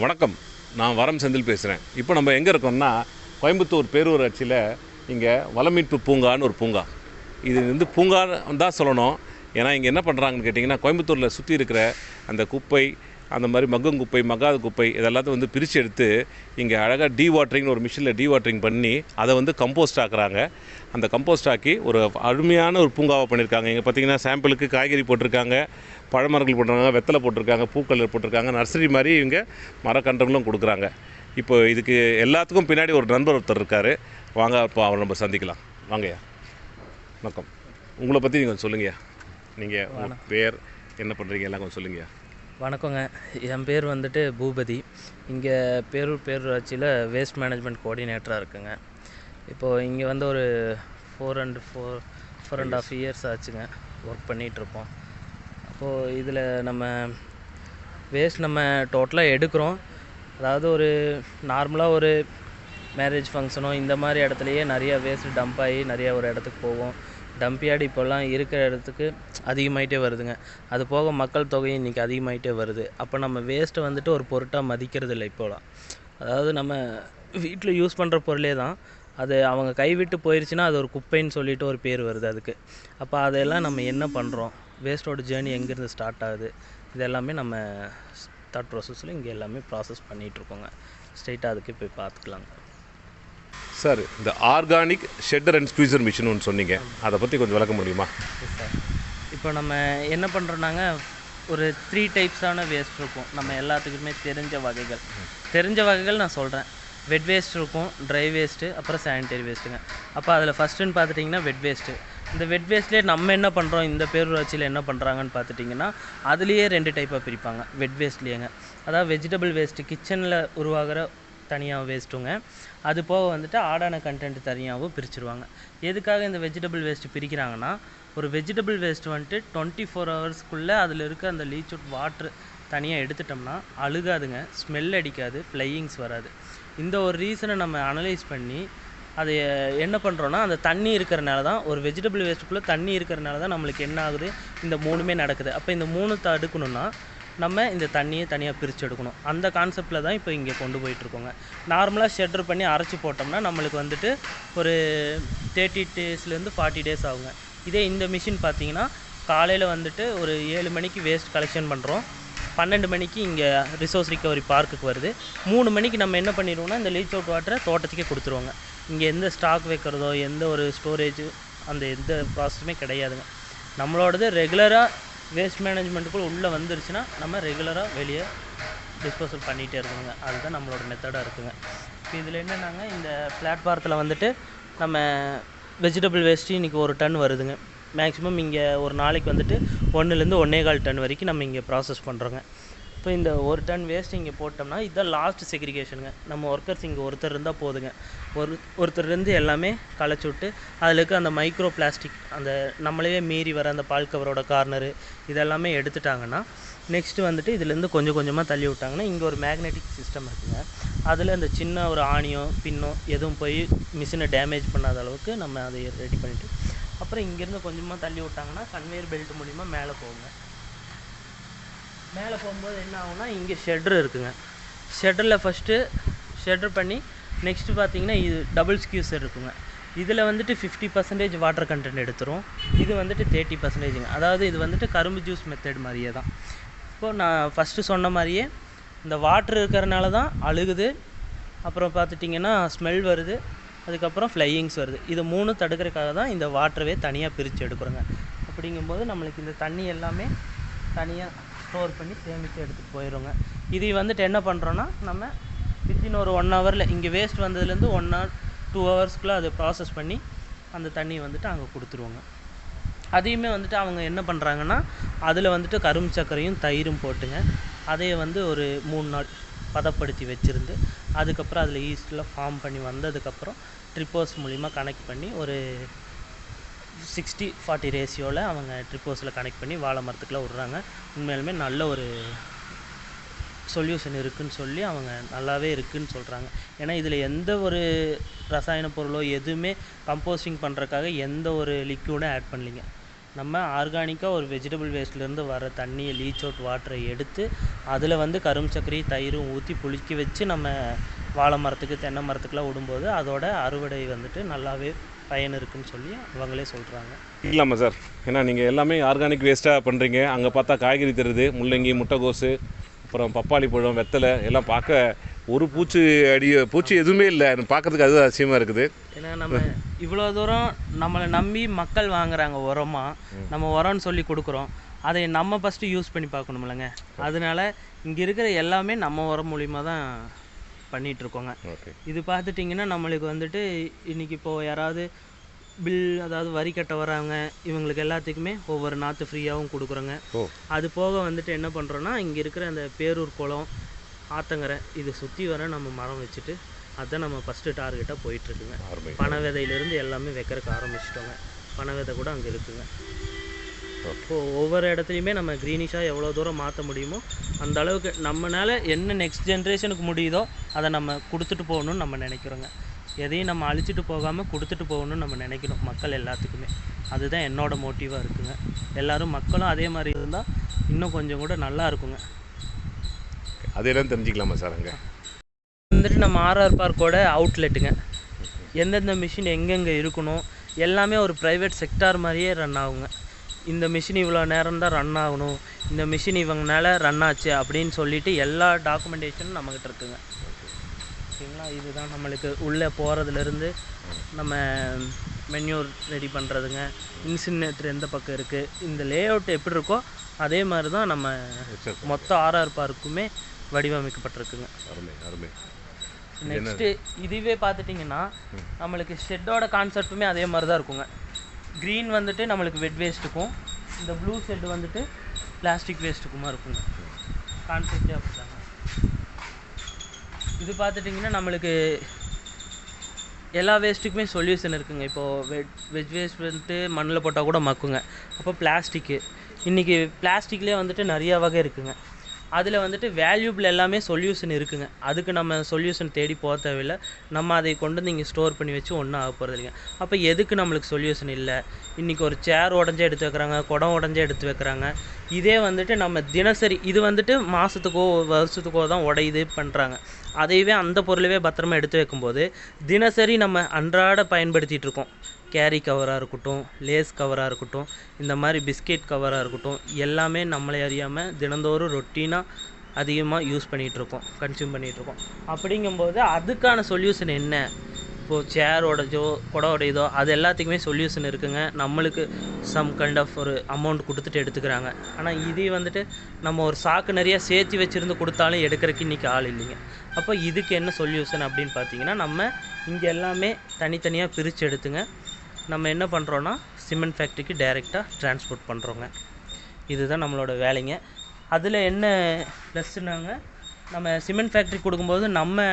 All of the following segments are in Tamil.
வணக்கம். நான் வரம் செந்தில் பேசுகிறேன் இப்போ நம்ம எங்கே இருக்கோம்னா கோயம்புத்தூர் பேரூராட்சியில் இங்கே வளமீட்பு பூங்கான்னு ஒரு பூங்கா. இது வந்து பூங்கான்னு தான் சொல்லணும். ஏன்னா இங்கே என்ன பண்ணுறாங்கன்னு கேட்டிங்கன்னா கோயம்புத்தூரில் சுற்றி இருக்கிற அந்த குப்பை அந்த மாதிரி மக்கும் குப்பை மக்காத குப்பை இதெல்லாத்தையும் வந்து பிரித்து எடுத்து இங்கே அழகாக டீ வாட்டரிங்னு ஒரு மிஷினில் டீ வாட்டரிங் பண்ணி அதை வந்து கம்போஸ்ட் ஆக்குறாங்க. அந்த கம்போஸ்ட் ஆக்கி ஒரு அருமையான ஒரு பூங்காவை பண்ணியிருக்காங்க இங்கே பார்த்தீங்கன்னா சாம்பிளுக்கு காய்கறி போட்டிருக்காங்க பழமரங்கள் போட்டிருக்காங்க வெத்தலை போட்டிருக்காங்க பூக்கள் போட்டிருக்காங்க நர்சரி மாதிரி இவங்க மரக்கன்றுகளும் கொடுக்குறாங்க. இப்போ இதுக்கு எல்லாத்துக்கும் பின்னாடி ஒரு நண்பர் ஒருத்தர் இருக்கார். வாங்க இப்போ அவரை நம்ம சந்திக்கலாம். வாங்கய்யா. வணக்கம். உங்களை பற்றி நீங்கள் கொஞ்சம் சொல்லுங்கய்யா. நீங்கள் பேர் என்ன பண்ணுறீங்க எல்லாம் கொஞ்சம் சொல்லுங்கய்யா. வணக்கங்க. என் பேர் வந்துட்டு பூபதி. இங்கே பேரூர் பேரூராட்சியில் வேஸ்ட் மேனேஜ்மெண்ட் கோஆர்டினேட்டராக இருக்குங்க. இப்போது இங்கே வந்து ஒரு four and four four and half years ஆச்சுங்க. ஒர்க் பண்ணிகிட்ருப்போம் அப்போது இதில் நம்ம வேஸ்ட் நம்ம டோட்டலாக எடுக்கிறோம். அதாவது ஒரு நார்மலாக ஒரு மேரேஜ் ஃபங்க்ஷனோ இந்த மாதிரி இடத்துலையே நிறையா வேஸ்ட் டம்ப் ஆகி நிறையா ஒரு இடத்துக்கு போவோம். டம்பியார்டு இப்போல்லாம் இருக்கிற இடத்துக்கு அதிகமாகிட்டே வருதுங்க. அது போக மக்கள் தொகையும் இன்றைக்கி அதிகமாகிட்டே வருது. அப்போ நம்ம வேஸ்ட்டை வந்துட்டு ஒரு பொருட்டாக மதிக்கிறது இல்லை இப்போலாம். அதாவது நம்ம வீட்டில் யூஸ் பண்ணுற பொருளே தான். அது அவங்க கைவிட்டு போயிடுச்சுன்னா அது ஒரு குப்பைன்னு சொல்லிட்டு ஒரு பேர் வருது அதுக்கு. அப்போ அதையெல்லாம் நம்ம என்ன பண்ணுறோம் வேஸ்ட்டோட ஜேர்னி எங்கேருந்து ஸ்டார்ட் ஆகுது? இது எல்லாமே நம்ம தாட் ப்ராசஸில் இங்கே எல்லாமே ப்ராசஸ் பண்ணிகிட்ருக்கோங்க ஸ்ட்ரெயிட்டாக அதுக்கு போய் பார்த்துக்கலாங்க. சார் இந்த organic shredder and squeezer machine ஒன்று சொன்னீங்க. அதை பற்றி கொஞ்சம் விளக்க முடியுமா? சார் இப்போ நம்ம என்ன பண்ணுறோன்னாங்க ஒரு த்ரீ டைப்ஸான வேஸ்ட் இருக்கும். நம்ம எல்லாத்துக்குமே தெரிஞ்ச வகைகள். தெரிஞ்ச வகைகள் நான் சொல்கிறேன் வெட் வேஸ்ட் இருக்கும் ட்ரை வேஸ்ட்டு அப்புறம் சானிடரி வேஸ்ட்டுங்க அப்போ அதில் ஃபஸ்ட்டுன்னு பார்த்துட்டிங்கன்னா வெட் வேஸ்ட்டு இந்த வெட் வேஸ்ட்லேயே நம்ம என்ன பண்ணுறோம் இந்த பேரூராட்சியில் என்ன பண்ணுறாங்கன்னு பார்த்துட்டிங்கன்னா அதுலேயே ரெண்டு டைப்பாக பிரிப்பாங்க வெட் வேஸ்ட்லேயேங்க அதாவது வெஜிடபிள் வேஸ்ட்டு கிச்சனில் உருவாகிற தனியாக வேஸ்ட்டுங்க அது போக வந்துட்டு ஆடான கண்டென்ட் தனியாகவும் பிரிச்சுருவாங்க. எதுக்காக இந்த வெஜிடபிள் வேஸ்ட்டு பிரிக்கிறாங்கன்னா ஒரு வெஜிடபிள் வேஸ்ட் வந்துட்டு டுவெண்ட்டி ஃபோர் ஹவர்ஸ்க்குள்ளே அதில் இருக்க அந்த லீச் அவுட் வாட்ரு தனியாக எடுத்துட்டோம்னா அழுகாதுங்க. ஸ்மெல் அடிக்காது ஃப்ளையிங்ஸ் வராது. இந்த ஒரு ரீசனை நம்ம அனலைஸ் பண்ணி அதை என்ன பண்ணுறோன்னா அந்த தண்ணி இருக்கிறனால தான் ஒரு வெஜிடபிள் வேஸ்ட்டுக்குள்ளே தண்ணி இருக்கிறனால தான் நம்மளுக்கு என்ன ஆகுது? இந்த மூணுமே நடக்குது. அப்போ இந்த மூணு தடுக்கணும்னா நம்ம இந்த தண்ணியை தனியாக பிரித்து எடுக்கணும். அந்த கான்செப்டில் தான் இப்போ இங்கே கொண்டு போயிட்டுருக்கோங்க. நார்மலாக ஷெட்டர் பண்ணி அரைச்சி போட்டோம்னா நம்மளுக்கு வந்துட்டு ஒரு தேர்ட்டி டேஸ்லேருந்து ஃபார்ட்டி டேஸ் ஆகுங்க. இதே இந்த மிஷின் பார்த்தீங்கன்னா காலையில் வந்துட்டு ஒரு ஏழு மணிக்கு வேஸ்ட் கலெக்ஷன் பண்ணுறோம் பன்னெண்டு மணிக்கு இங்கே ரிசோர்ஸ் ரிகவரி பார்க்குக்கு வருது. மூணு மணிக்கு நம்ம என்ன பண்ணிடுவோம்னா இந்த லீச் அவுட் வாட்டரை தோட்டத்துக்கே கொடுத்துருவோங்க. இங்கே எந்த ஸ்டாக் வைக்கிறதோ எந்த ஒரு ஸ்டோரேஜ் அந்த எந்த ப்ராசஸுமே கிடையாதுங்க. நம்மளோடது ரெகுலராக வேஸ்ட் மேனேஜ்மெண்ட்டுக்குள்ளே உள்ளே வந்துருச்சுன்னா நம்ம ரெகுலராக வெளியே டிஸ்போசல் பண்ணிகிட்டே இருக்கணுங்க. அதுதான் நம்மளோட மெத்தடாக இருக்குங்க. இப்போ இதில் என்னென்னாங்க இந்த பிளாட்ஃபாரத்தில் வந்துட்டு நம்ம வெஜிடபிள் வேஸ்ட்டு இன்றைக்கி ஒரு டன் வருதுங்க. மேக்ஸிமம் இங்கே ஒரு நாளைக்கு வந்துட்டு ஒன்றுலேருந்து ஒன்றே கால் டன் வரைக்கும் நம்ம இங்கே ப்ராசஸ் பண்ணுறோங்க இப்போ இந்த ஒரு டன் வேஸ்ட் இங்கே போட்டோம்னா இதுதான் லாஸ்ட் செக்ரிகேஷனுங்க நம்ம ஒர்க்கர்ஸ் இங்கே ஒருத்தர் இருந்தால் போதுங்க. ஒரு ஒருத்தர் இருந்து எல்லாமே களைச்சி விட்டு அதில் இருக்க அந்த மைக்ரோ பிளாஸ்டிக் அந்த நம்மளே மீறி வர அந்த பால் கவரோட கார்னரு இதெல்லாமே எடுத்துட்டாங்கன்னா நெக்ஸ்ட்டு வந்துட்டு இதுலேருந்து கொஞ்சம் கொஞ்சமாக தள்ளி விட்டாங்கன்னா இங்கே ஒரு மேக்னெட்டிக் சிஸ்டம் இருக்குங்க. அதில் அந்த சின்ன ஒரு ஆணியோ பின்னோ எதுவும் போய் மிஷினை டேமேஜ் பண்ணாத அளவுக்கு நம்ம அதை ரெடி பண்ணிவிட்டு அப்புறம் இங்கேருந்து கொஞ்சமாக தள்ளி விட்டாங்கன்னா கன்வேயர் பெல்ட் மூலிமா மேலே போகுங்க. மேலே போகும்போது என்ன ஆகும்னா இங்கே ஷெட்ரு இருக்குங்க. ஷெட்ரில் ஃபஸ்ட்டு ஷெட்ரு பண்ணி நெக்ஸ்ட்டு பார்த்தீங்கன்னா இது டபுள் ஸ்கியூசர் இருக்குங்க. இதில் வந்துட்டு ஃபிஃப்டி பர்சன்டேஜ் வாட்டர் கண்டென்ட் எடுத்துரும். இது வந்துட்டு தேர்ட்டி பர்சன்டேஜுங்க அதாவது இது வந்துட்டு கரும்பு ஜூஸ் மெத்தட் மாதிரியே தான். இப்போது நான் ஃபஸ்ட்டு சொன்ன மாதிரியே இந்த வாட்ரு இருக்கிறனால தான் அழுகுது. அப்புறம் பார்த்துட்டிங்கன்னா ஸ்மெல் வருது. அதுக்கப்புறம் ஃப்ளையிங்ஸ் வருது. இது மூணு தடுக்கிறதுக்காக தான் இந்த வாட்டரவே தனியாக பிரித்து எடுக்கிறோங்க. அப்படிங்கும்போது நம்மளுக்கு இந்த தண்ணி எல்லாமே தனியாக ஸ்டோர் பண்ணி சேமித்து எடுத்துகிட்டு போயிடுங்க இது வந்துட்டு என்ன பண்ணுறோன்னா நம்ம வித்தின் ஒரு ஒன் ஹவரில் இங்கே வேஸ்ட் வந்ததுலேருந்து ஒன் ஹவர் டூ ஹவர்ஸ்க்குள்ளே அதை ப்ராசஸ் பண்ணி அந்த தண்ணியை வந்துட்டு அங்கே கொடுத்துருவோங்க. அதையுமே வந்துட்டு அவங்க என்ன பண்ணுறாங்கன்னா அதில் வந்துட்டு கரும்பு சர்க்கரையும் தயிரும் போட்டுங்க. அதையே வந்து ஒரு மூணு நாள் பதப்படுத்தி வச்சுருந்து அதுக்கப்புறம் அதில் ஈஸ்டில் ஃபார்ம் பண்ணி வந்ததுக்கப்புறம் ட்ரிப்போஸ் மூலிமா கனெக்ட் பண்ணி ஒரு சிக்ஸ்டி ஃபார்ட்டி ரேஷியோவில் அவங்க ட்ரிப்போஸில் கனெக்ட் பண்ணி வாழை மரத்துக்குலாம் விட்றாங்க. உண்மையாலுமே நல்ல ஒரு சொல்யூஷன் இருக்குதுன்னு சொல்லி அவங்க நல்லாவே இருக்குன்னு சொல்கிறாங்க ஏன்னா இதில் எந்த ஒரு ரசாயன பொருளோ எதுவுமே கம்போஸ்டிங் பண்ணுறதுக்காக எந்த ஒரு லிக்யூடும் ஆட் பண்ணலிங்க. நம்ம ஆர்கானிக்காக ஒரு வெஜிடபிள் வேஸ்ட்லேருந்து வர தண்ணியை லீச் அவுட் வாட்டரை எடுத்து அதில் வந்து கரும் சர்க்கரை தயிரும் ஊற்றி புளிக்க வச்சு நம்ம வாழை மரத்துக்கு தென்னை மரத்துக்குலாம் விடும்போது அதோட அறுவடை வந்துட்டு நல்லாவே பயன் இருக்குன்னு சொல்லி அவங்களே சொல்கிறாங்க இல்லாமல் சார் ஏன்னா நீங்கள் எல்லாமே ஆர்கானிக் வேஸ்ட்டாக பண்ணுறீங்க அங்கே பார்த்தா காய்கறி தருது முள்ளங்கி முட்டைகோஸு அப்புறம் பப்பாளி பழம் வெத்தலை எல்லாம் பார்க்க ஒரு பூச்சி அடி பூச்சி எதுவுமே இல்லை. பார்க்கறதுக்கு அது அதிசயமாக இருக்குது. ஏன்னா நம்ம இவ்வளோ தூரம் நம்மளை நம்பி மக்கள் வாங்குறாங்க உரமா நம்ம உரம்னு சொல்லி கொடுக்குறோம். அதை நம்ம ஃபஸ்ட்டு யூஸ் பண்ணி பார்க்கணுமில்லங்க அதனால இங்கே இருக்கிற எல்லாமே நம்ம உரம் மூலிமா தான் ஓகே. இது பார்த்துட்டிங்கன்னா நம்மளுக்கு வந்துட்டு இன்னைக்கு இப்போது யாராவது பில் அதாவது வரி கட்ட வராங்க இவங்களுக்கு எல்லாத்துக்குமே ஒவ்வொரு நாற்று ஃப்ரீயாகவும் கொடுக்குறோங்க. அது போக வந்துட்டு என்ன பண்ணுறோன்னா இங்கே இருக்கிற அந்த பேரூர் குளம் ஆத்தங்கரை. இதை சுற்றி வர நம்ம மரம் வச்சுட்டு அதுதான் நம்ம ஃபஸ்ட்டு டார்கெட்டாக போயிட்டுருக்குங்க. பனை விதையிலேருந்து எல்லாமே வைக்கிறதுக்கு ஆரம்பிச்சிட்டோங்க. பனை விதை கூட அங்கே இருக்குங்க. இப்போது ஒவ்வொரு இடத்துலையுமே நம்ம க்ரீனிஷாக எவ்வளோ தூரம் மாற்ற முடியுமோ அந்த அளவுக்கு நம்மனால என்ன நெக்ஸ்ட் ஜென்ரேஷனுக்கு முடியுதோ அதை நம்ம கொடுத்துட்டு போகணும்னு நம்ம நினைக்கிறோங்க. எதையும் நம்ம அழிச்சிட்டு போகாமல் கொடுத்துட்டு போகணும்னு நம்ம நினைக்கணும் மக்கள் எல்லாத்துக்குமே. அதுதான் என்னோட மோட்டிவாக இருக்குங்க. எல்லாரும் மக்களும் அதே மாதிரி இருந்தால் இன்னும் கொஞ்சம் கூட நல்லா இருக்குங்க. அதையெல்லாம் தெரிஞ்சுக்கலாமா சார் அங்கே? வந்துட்டு நம்ம ஆர்ஆர் பார்க்கோட அவுட்லெட்டுங்க எந்தெந்த மிஷின் எங்கெங்கே இருக்கணும் எல்லாமே ஒரு ப்ரைவேட் செக்டார் மாதிரியே ரன் ஆகுங்க. இந்த மிஷின் இவ்வளோ நேரம் தான் ரன் ஆகணும் இந்த மிஷின் இவங்கனால ரன் ஆச்சு அப்படின்னு சொல்லிட்டு எல்லா டாக்குமெண்டேஷனும் நம்மக்கிட்ட இருக்குங்க. ஓகேங்களா இதுதான் நம்மளுக்கு உள்ளே போகிறதுலேருந்து நம்ம மென்யூர் ரெடி பண்ணுறதுங்க இன்சினேட்டர் எந்த பக்கம் இருக்குது இந்த லே அவுட் எப்படி இருக்கோ அதே மாதிரி தான் நம்ம மொத்த ஆர்ஆர் பார்க்குமே வடிவமைக்கப்பட்டிருக்குங்க. அருமை அருமை. நெக்ஸ்ட்டு இதுவே பார்த்துட்டிங்கன்னா நம்மளுக்கு ஷெட்டோட கான்செப்ட்டுமே அதே மாதிரி தான் இருக்குங்க. க்ரீன் வந்துட்டு நம்மளுக்கு வெட் வேஸ்ட்டுக்கும் இந்த ப்ளூ ஷெட் வந்துட்டு பிளாஸ்டிக் வேஸ்ட்டுக்குமா இருக்குங்க. கான்செப்டே அப்படிதாங்க. இது பார்த்துட்டிங்கன்னா நம்மளுக்கு எல்லா வேஸ்ட்டுக்குமே சொல்யூஷன் இருக்குங்க. இப்போது வெட் வெஜ் வேஸ்ட் வந்துட்டு மண்ணில் போட்டால் கூட மக்குங்க. அப்போ பிளாஸ்டிக்கு இன்றைக்கி பிளாஸ்டிக்லேயே வந்துட்டு நிறையா வகை இருக்குங்க. அதில் வந்துட்டு வேல்யூபிள் எல்லாமே சொல்யூஷன் இருக்குங்க. அதுக்கு நம்ம சொல்யூஷன் தேடி போக தேவையில்லை. நம்ம அதை கொண்டு வந்து இங்கே ஸ்டோர் பண்ணி வச்சு ஒன்றும் ஆக போகிறது இல்லைங்க. அப்போ எதுக்கு நம்மளுக்கு சொல்யூஷன் இல்லை? இன்றைக்கி ஒரு சேர் உடஞ்சே எடுத்து வைக்கிறாங்க குடம் உடஞ்சே எடுத்து வைக்கிறாங்க. இதே வந்துட்டு நம்ம தினசரி இது வந்துட்டு மாதத்துக்கோ வருஷத்துக்கோ தான் உடையுது பண்ணுறாங்க அதையவே அந்த பொருளவே பத்திரமா எடுத்து வைக்கும்போது தினசரி நம்ம அன்றாட பயன்படுத்திகிட்டு இருக்கோம். கேரி கவராக இருக்கட்டும் லேஸ் கவராக இருக்கட்டும் இந்த மாதிரி பிஸ்கெட் கவராக இருக்கட்டும் எல்லாமே நம்மளை அறியாமல் தினந்தோறும் ரொட்டீனாக அதிகமாக யூஸ் பண்ணிகிட்ருக்கோம் கன்சியூம் பண்ணிகிட்ருக்கோம் அப்படிங்கும்போது அதுக்கான சொல்யூஷன் என்ன? இப்போது சேர் குடோடையதோ உடையுதோ அது எல்லாத்துக்குமே சொல்யூஷன் இருக்குங்க. நம்மளுக்கு சம் கைண்ட் ஆஃப் ஒரு அமௌண்ட் கொடுத்துட்டு எடுத்துக்கிறாங்க. ஆனால் இதே வந்துட்டு நம்ம ஒரு சாக்கு நிறைய சேர்த்து வச்சுருந்து கொடுத்தாலும் எடுக்கிறதுக்கு இன்றைக்கி ஆள் இல்லைங்க. அப்போ இதுக்கு என்ன சொல்யூஷன் அப்படின்னு பார்த்தீங்கன்னா நம்ம இங்கே எல்லாமே தனித்தனியாக பிரித்து எடுத்துங்க. நம்ம என்ன பண்ணுறோன்னா சிமெண்ட் ஃபேக்ட்ரிக்கு டைரெக்டாக டிரான்ஸ்போர்ட் பண்ணுறோங்க இதுதான் நம்மளோட வேலைங்க. அதில் என்ன ப்ளஸ்னாங்க நம்ம சிமெண்ட் ஃபேக்ட்ரி கொடுக்கும்போது நம்ம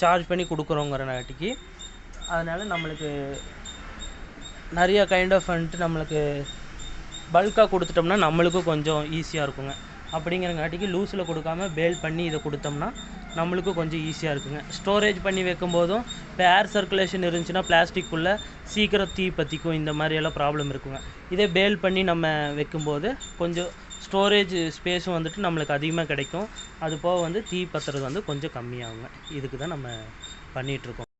சார்ஜ் பண்ணி கொடுக்குறோங்கிறனாட்டிக்கு அதனால் நம்மளுக்கு நிறைய கைண்ட் ஆஃப் வந்துட்டு நம்மளுக்கு பல்காக கொடுத்துட்டோம்னா நம்மளுக்கும் கொஞ்சம் ஈஸியாக இருக்குங்க. அப்படிங்கிறங்காட்டிக்கு லூஸில் கொடுக்காம பேல் பண்ணி இதை கொடுத்தோம்னா நம்மளுக்கும் கொஞ்சம் ஈஸியாக இருக்குங்க. ஸ்டோரேஜ் பண்ணி வைக்கும்போதும் இப்போ ஏர் சர்க்குலேஷன் இருந்துச்சுன்னா பிளாஸ்டிக்குள்ளே சீக்கிரம் தீ பற்றிக்கும் இந்த மாதிரியெல்லாம் ப்ராப்ளம் இருக்குங்க. இதே பேல் பண்ணி நம்ம வைக்கும்போது கொஞ்சம் ஸ்டோரேஜ் ஸ்பேஸும் வந்துட்டு நம்மளுக்கு அதிகமாக கிடைக்கும். அது போக வந்து தீ பத்துறது வந்து கொஞ்சம் கம்மியாகுங்க. இதுக்கு தான் நம்ம பண்ணிகிட்ருக்கோம்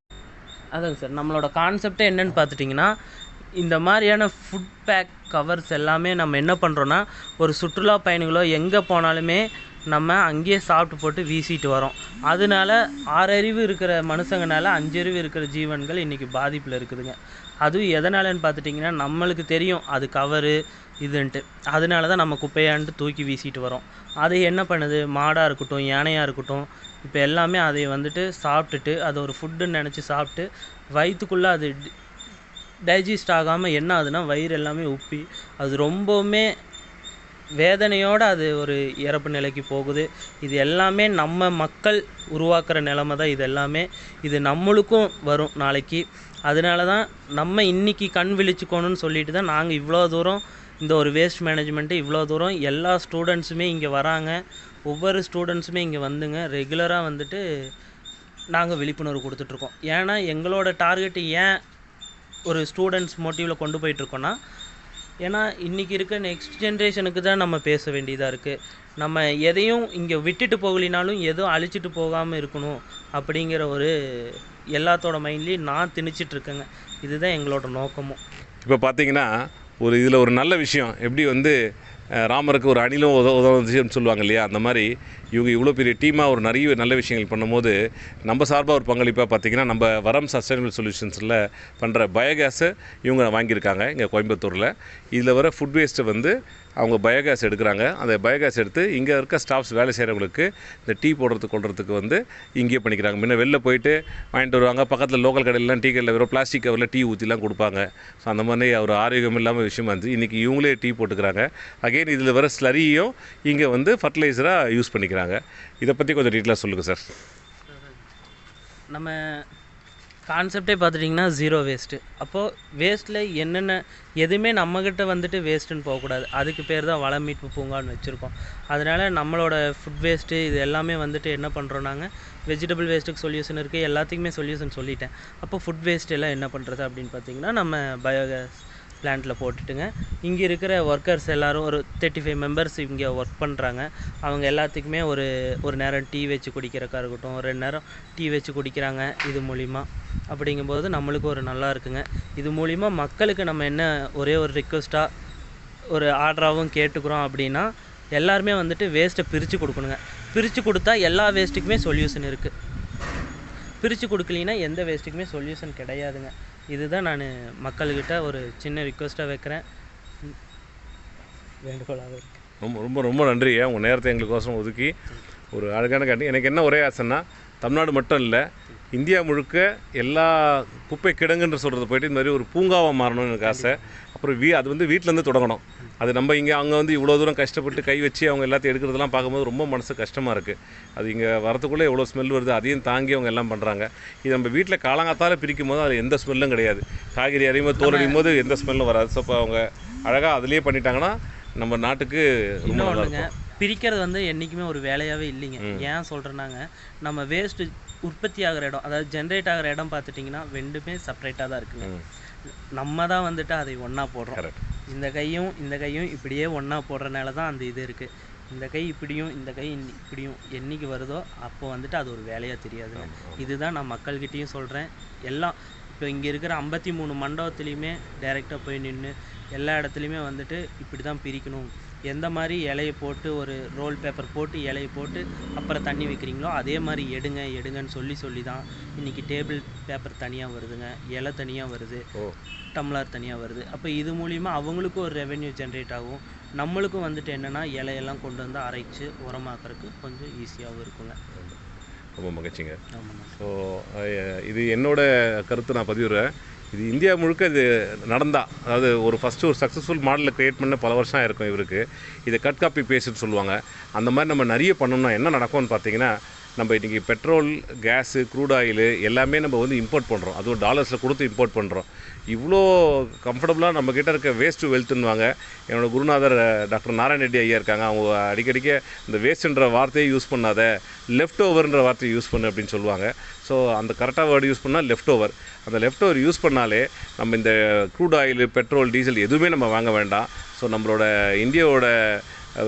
அதாங்க சார் நம்மளோட கான்செப்டே என்னென்னு பார்த்துட்டிங்கன்னா இந்த மாதிரியான ஃபுட் பேக் கவர்ஸ் எல்லாமே நம்ம என்ன பண்ணுறோன்னா ஒரு சுற்றுலா பயணிகளோ எங்கே போனாலுமே நம்ம அங்கேயே சாப்பிட்டு போட்டு வீசிட்டு வரோம். அதனால ஆறறிவு இருக்கிற மனுஷங்கனால அஞ்சறிவு இருக்கிற ஜீவன்கள் இன்றைக்கி பாதிப்பில் இருக்குதுங்க. அதுவும் எதனாலன்னு பார்த்துட்டிங்கன்னா நம்மளுக்கு தெரியும் அது கவரு இதுன்ட்டு. அதனால தான் நம்ம குப்பையான்ட்டு தூக்கி வீசிட்டு வரோம். அதை என்ன பண்ணுது? மாடாக இருக்கட்டும் யானையாக இருக்கட்டும் இப்போ எல்லாமே அதை வந்துட்டு சாப்பிட்டுட்டு அது ஒரு ஃபுட்டுன்னு நினச்சி சாப்பிட்டு வயிற்றுக்குள்ளே அது டைஜஸ்ட் ஆகாமல் என்ன ஆகுதுன்னா வயிறு எல்லாமே உப்பி அது ரொம்பவுமே வேதனையோடு அது ஒரு இறப்பு நிலைக்கு போகுது. இது எல்லாமே நம்ம மக்கள் உருவாக்குற நிலமை தான் இது எல்லாமே. இது நம்மளுக்கும் வரும் நாளைக்கு. அதனால தான் நம்ம இன்னைக்கு கண் விழிச்சுக்கணும்னு சொல்லிட்டு தான் நாங்கள் இவ்வளோ தூரம் இந்த ஒரு வேஸ்ட் மேனேஜ்மெண்ட்டு இவ்வளோ தூரம் எல்லா ஸ்டூடெண்ட்ஸுமே இங்கே வராங்க. ஒவ்வொரு ஸ்டூடெண்ட்ஸுமே இங்கே வந்துங்க. ரெகுலராக வந்துட்டு நாங்கள் விழிப்புணர்வு கொடுத்துட்ருக்கோம் ஏன்னா எங்களோட டார்கெட்டு ஏன் ஒரு ஸ்டூடெண்ட்ஸ் மோட்டிவில் கொண்டு போயிட்டுருக்கோன்னா ஏன்னா இன்றைக்கி இருக்க நெக்ஸ்ட் ஜென்ரேஷனுக்கு தான் நம்ம பேச வேண்டியதாக இருக்குது நம்ம எதையும் இங்கே விட்டுட்டு போகலினாலும் எதுவும் அழிச்சிட்டு போகாமல் இருக்கணும் அப்படிங்கிற ஒரு எல்லாத்தோட மைண்ட்லேயும் நான் திணிச்சிட்ருக்கேங்க இதுதான் எங்களோட நோக்கமும். இப்போ பார்த்தீங்கன்னா ஒரு இதில் ஒரு நல்ல விஷயம். எப்படி வந்து ராமருக்கு ஒரு அணிலும் உத உதவுச்சுன்னு சொல்லுவாங்க இல்லையா? அந்த மாதிரி இவங்க இவ்வளோ பெரிய டீமாக ஒரு நிறைய நல்ல விஷயங்கள் பண்ணும்போது நம்ம சார்பாக ஒரு பங்களிப்பாக பார்த்தீங்கன்னா நம்ம வரம் சஸ்டைனபிள் சொல்யூஷன்ஸில் பண்ணுற பயோகேஸை இவங்க வாங்கியிருக்காங்க இங்கே கோயம்புத்தூரில். இதில் வர ஃபுட் வேஸ்ட்டை வந்து அவங்க பயோகேஸ் எடுக்கிறாங்க. அந்த பயோகேஸ் எடுத்து இங்கே இருக்க ஸ்டாஃப்ஸ் வேலை செய்கிறவங்களுக்கு இந்த டீ போடுறதுக்கு கொள்றதுக்கு வந்து இங்கேயே பண்ணிக்கிறாங்க. முன்ன வெளில போயிட்டு வாங்கிட்டு வருவாங்க. பக்கத்தில் லோக்கல் கடையிலாம் டீ கடையில் வெறும் பிளாஸ்டிக் கவரில் டீ ஊற்றிலாம் கொடுப்பாங்க. ஸோ அந்த மாதிரி ஒரு ஆரோக்கியம் இல்லாமல் விஷயமா இருந்துச்சு. இன்றைக்கி இவங்களே டீ போட்டுக்கிறாங்க. அகைன் இதில் வர ஸ்லரியும் இங்கே வந்து ஃபர்டிலைசராக யூஸ் பண்ணிக்கிறாங்க. இதை பற்றி கொஞ்சம் டீட்டெயிலாக சொல்லுங்கள் சார் நம்ம கான்செப்டே பார்த்துட்டிங்கன்னா ஜீரோ வேஸ்ட்டு அப்போது வேஸ்ட்டில் என்னென்ன எதுவுமே நம்மக்கிட்ட வந்துட்டு வேஸ்ட்டுன்னு போகக்கூடாது. அதுக்கு பேர் தான் வள மீட்பு பூங்கான்னு வச்சுருக்கோம். அதனால் நம்மளோட ஃபுட் வேஸ்ட்டு இது எல்லாமே வந்துட்டு என்ன பண்ணுறோம் நாங்கள் வெஜிடபிள் வேஸ்ட்டுக்கு சொல்யூஷன் இருக்குது எல்லாத்துக்குமே சொல்யூஷன் சொல்லிட்டேன். அப்போ ஃபுட் வேஸ்ட் எல்லாம் என்ன பண்ணுறது அப்படின்னு பார்த்தீங்கன்னா நம்ம பயோகேஸ் பிளான்ட்டில் போட்டுட்டுங்க. இங்கே இருக்கிற ஒர்க்கர்ஸ் எல்லாரும் ஒரு தேர்ட்டி ஃபைவ் மெம்பர்ஸ் இங்கே ஒர்க் பண்ணுறாங்க அவங்க எல்லாத்துக்குமே ஒரு ஒரு நேரம் டீ வச்சு குடிக்கிறக்கா இருக்கட்டும் ரெண்டு நேரம் டீ வச்சு குடிக்கிறாங்க இது மூலிமா அப்படிங்கும்போது நம்மளுக்கு ஒரு நல்லா இருக்குங்க. இது மூலிமா மக்களுக்கு நம்ம என்ன ஒரே ஒரு ரிக்வெஸ்ட்டாக ஒரு ஆர்டராகவும் கேட்டுக்கிறோம் அப்படின்னா எல்லாருமே வந்துட்டு வேஸ்ட்டை பிரித்து கொடுக்கணுங்க. பிரித்து கொடுத்தா எல்லா வேஸ்ட்டுக்குமே சொல்யூஷன் இருக்குது பிரித்து கொடுக்கலினா எந்த வேஸ்ட்டுக்குமே சொல்யூஷன் கிடையாதுங்க. இதுதான் நான் மக்கள்கிட்ட ஒரு சின்ன ரிக்வெஸ்ட்டாக வைக்கிறேன். வேண்டுகோளாக இருக்கு. ரொம்ப ரொம்ப ரொம்ப நன்றி உங்கள் நேரத்தை எங்களுக்கோசரம் ஒதுக்கி. ஒரு அழகான காட்டி எனக்கு என்ன ஒரே ஆசைன்னா தமிழ்நாடு மட்டும் இல்லை இந்தியா முழுக்க எல்லா குப்பை கிடங்குன்ற சொல்கிறது போயிட்டு இந்த மாதிரி ஒரு பூங்காவாக மாறணும்னு எனக்கு ஆசை. அப்புறம் வீ அது வந்து வீட்டிலேருந்து தொடங்கணும். அது நம்ம இங்கே அங்கே வந்து இவ்வளோ தூரம் கஷ்டப்பட்டு கை வச்சு அவங்க எல்லாத்தையும் எடுக்கிறதெல்லாம் பார்க்கும்போது ரொம்ப மனசு கஷ்டமாக இருக்குது அது இங்கே வரத்துக்குள்ளே எவ்வளோ ஸ்மெல் வருது அதையும் தாங்கி அவங்க எல்லாம் பண்ணுறாங்க இது நம்ம வீட்டில் காலங்காத்தால பிரிக்கும் போது அது எந்த ஸ்மெல்லும் கிடையாது. காய்கறி அறியும் போது தோல் அடியும் போது எந்த ஸ்மெல்லும் வராது. ஸோ இப்போ அவங்க அழகாக அதுலேயே பண்ணிட்டாங்கன்னா நம்ம நாட்டுக்கு ரொம்ப நல்லா இருக்கும். பிரிக்கிறது வந்து என்றைக்குமே ஒரு வேலையாகவே இல்லைங்க. ஏன் சொல்கிறேன்னாங்க நம்ம வேஸ்ட்டு உற்பத்தி ஆகிற இடம் அதாவது ஜென்ரேட் ஆகிற இடம் பார்த்துட்டிங்கன்னா ரெண்டுமே செப்பரேட்டாக தான் இருக்குங்க. நம்ம தான் வந்துட்டு அதை ஒன்றா போடுறோம். இந்த கையும் இந்த கையும் இப்படியே ஒன்றா போடுறனால தான் அந்த இது இருக்குது இந்த கை இப்படியும் இந்த கை இப்படியும் என்னைக்கு வருதோ அப்போ வந்துட்டு அது ஒரு வேலையாக தெரியாதுங்க. இதுதான் நான் மக்கள்கிட்டயும் சொல்கிறேன் எல்லாம் இப்போ இங்கே இருக்கிற ஐம்பத்தி மூணு மண்டபத்துலேயுமே டைரெக்டாக போய் நின்று எல்லா இடத்துலையுமே வந்துட்டு இப்படி தான் பிரிக்கணும். எந்த மாதிரி இலையை போட்டு ஒரு ரோல் பேப்பர் போட்டு இலையை போட்டு அப்புறம் தண்ணி வைக்கிறீங்களோ அதே மாதிரி எடுங்க எடுங்கன்னு சொல்லி சொல்லி தான் இன்றைக்கி டேபிள் பேப்பர் தனியாக வருதுங்க. இலை தனியாக வருது. ஓ. டம்ளர் தனியாக வருது. அப்போ இது மூலிமா அவங்களுக்கும் ஒரு ரெவென்யூ ஜென்ரேட் ஆகும். நம்மளுக்கும் வந்துட்டு என்னென்னா இலையெல்லாம் கொண்டு வந்து அரைச்சு உரமாக்குறதுக்கு கொஞ்சம் ஈஸியாகவும் இருக்குங்க. ரொம்ப மகிழ்ச்சிங்க. ஸோ இது என்னோட கருத்து நான் பதிவிடுறேன். இது இந்தியா முழுக்க இது நடந்தா. அதாவது ஒரு ஃபஸ்ட்டு ஒரு சக்ஸஸ்ஃபுல் மாடலை க்ரியேட் பண்ண பல வருஷம் ஆயிருக்கும் இவருக்கு. இதை கட் காப்பி பேஸ்ட்னு சொல்லுவாங்க. அந்த மாதிரி நம்ம நிறைய பண்ணோம்னா என்ன நடக்கும்னு பார்த்தீங்கன்னா நம்ம இன்றைக்கி பெட்ரோல் கேஸு க்ரூட் ஆயிலு எல்லாமே நம்ம வந்து இம்போர்ட் பண்ணுறோம் அதுவும் டாலர்ஸில் கொடுத்து இம்போர்ட் பண்ணுறோம் இவ்வளோ கம்ஃபர்டபுளாக நம்மக்கிட்ட இருக்க வேஸ்ட் டு வெல்த்துன்னுவாங்க என்னோடய குருநாதர் டாக்டர் நாராயண ரெட்டி ஐயா இருக்காங்க. அவங்க அடிக்கடிக்க இந்த வேஸ்ட்டுன்ற வார்த்தையை யூஸ் பண்ணாத லெஃப்ட் ஓவர்ன்ற வார்த்தையை யூஸ் பண்ணு அப்படின்னு சொல்லுவாங்க. ஸோ அந்த கரெக்டாக வேர்டு யூஸ் பண்ணால் லெஃப்ட் ஓவர் அந்த லெஃப்ட் ஓவர் யூஸ் பண்ணாலே நம்ம இந்த க்ரூட் ஆயில் பெட்ரோல் டீசல் எதுவுமே நம்ம வாங்க வேண்டாம். ஸோ நம்மளோட இந்தியாவோட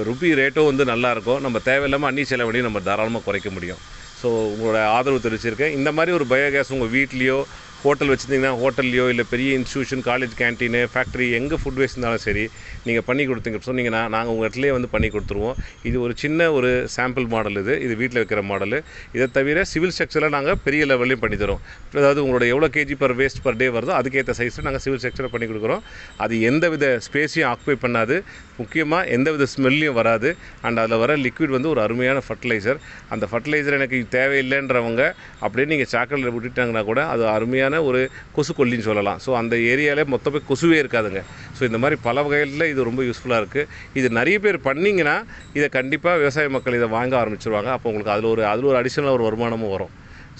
ருபி ரேட்டும் வந்து நல்லாயிருக்கும் நம்ம தேவையில்லாமல் அன்னி செலவழியும் நம்ம தாராளமாக குறைக்க முடியும். ஸோ உங்களோட ஆதரவு தெரிவிச்சிருக்கேன். இந்த மாதிரி ஒரு பயோகேஸ் உங்கள் வீட்லேயோ ஹோட்டல் வச்சுருந்தீங்கன்னா ஹோட்டல்லையோ இல்லை பெரிய இன்ஸ்டியூஷன் காலேஜ் கேன்டீனு ஃபேக்ட்ரி எங்கே ஃபுட் வேஸ்ட் இருந்தாலும் சரி நீங்கள் பண்ணி கொடுத்தீங்க. சொன்னீங்கன்னா நாங்கள் உங்கள் இடத்துலேயே வந்து பண்ணி கொடுத்துருவோம். இது ஒரு சின்ன ஒரு சாம்பிள் மாடல் இது. இது வீட்டில் வைக்கிற மாடல் இதை தவிர சிவில் ஸ்ட்ரக்சரில் நாங்கள் பெரிய லெவல்லையும் பண்ணி தரோம். அதாவது உங்களோட எவ்வளோ KG per waste per day வருதோ அதுக்கேற்ற சைஸில் நாங்கள் சிவில் ஸ்ட்ரக்சரை பண்ணி கொடுக்குறோம். அது எந்த வித ஸ்பேஸையும் ஆக்குபை பண்ணாது. முக்கியமாக எந்த வித ஸ்மெல்லையும் வராது. அண்ட் அதில் வர லிக்விட் வந்து ஒரு அருமையான ஃபர்டிலைசர் அந்த ஃபர்டிலைசர் எனக்கு தேவையில்லைன்றவங்க அப்படியே நீங்கள் சாக்கடையில் விட்டுட்டாங்கன்னா கூட அது அருமையாக அருமையான ஒரு கொசு கொல்லின்னு சொல்லலாம். ஸோ அந்த ஏரியாவிலே மொத்தமே கொசுவே இருக்காதுங்க. ஸோ இந்த மாதிரி பல வகைகளில் இது ரொம்ப யூஸ்ஃபுல்லாக இருக்குது இது நிறைய பேர் பண்ணிங்கன்னா இதை கண்டிப்பாக விவசாய மக்கள் இதை வாங்க ஆரம்பிச்சிருவாங்க. அப்போ உங்களுக்கு அதில் ஒரு அதில் ஒரு அடிஷனல் ஒரு வருமானமும் வரும்.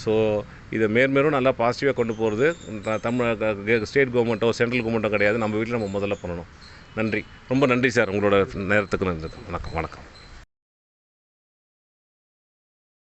ஸோ இதை மேன்மேலும் நல்லா பாசிட்டிவாக கொண்டு போகிறது தமிழக ஸ்டேட் கவர்மெண்ட்டோ சென்ட்ரல் கவர்மெண்ட்டோ கிடையாது. நம்ம வீட்டில் நம்ம முதல்ல பண்ணணும். நன்றி. ரொம்ப நன்றி சார். உங்களோட நேரத்துக்கு நன்றி. வணக்கம் வணக்கம்.